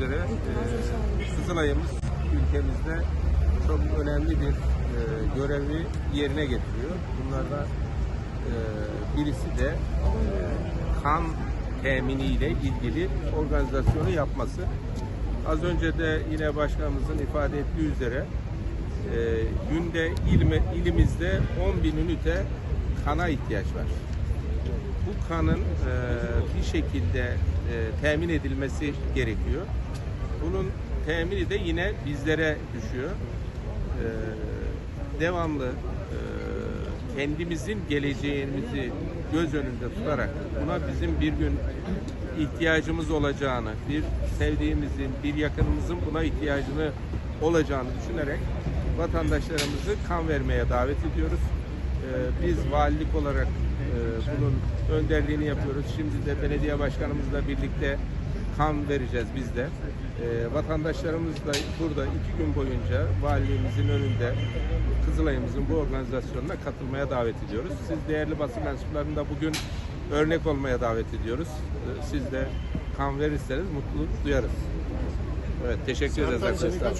üzere e, ülkemizde çok önemli bir e, görevi yerine getiriyor. Bunlardan e, birisi de e, kan teminiyle ilgili organizasyonu yapması. Az önce de yine başkanımızın ifade ettiği üzere e, günde ilimizde 10 bin ünite kana ihtiyaç var. Bu kanın e, bir şekilde e, temin edilmesi gerekiyor. Bunun temini de yine bizlere düşüyor. E, devamlı e, kendimizin geleceğimizi göz önünde tutarak buna bizim bir gün ihtiyacımız olacağını, bir sevdiğimizin, bir yakınımızın buna ihtiyacını olacağını düşünerek vatandaşlarımızı kan vermeye davet ediyoruz. Ee, Biz valilik olarak e, bunun önderliğini yapıyoruz. Şimdi de belediye başkanımızla birlikte kan vereceğiz biz de. Ee, Vatandaşlarımız da burada iki gün boyunca valiliğimizin önünde Kızılay'ımızın bu organizasyonuna katılmaya davet ediyoruz. Siz değerli basın mensuplarını da bugün örnek olmaya davet ediyoruz. Ee, Siz de kan verirseniz mutluluk duyarız. Evet teşekkür ederiz arkadaşlar.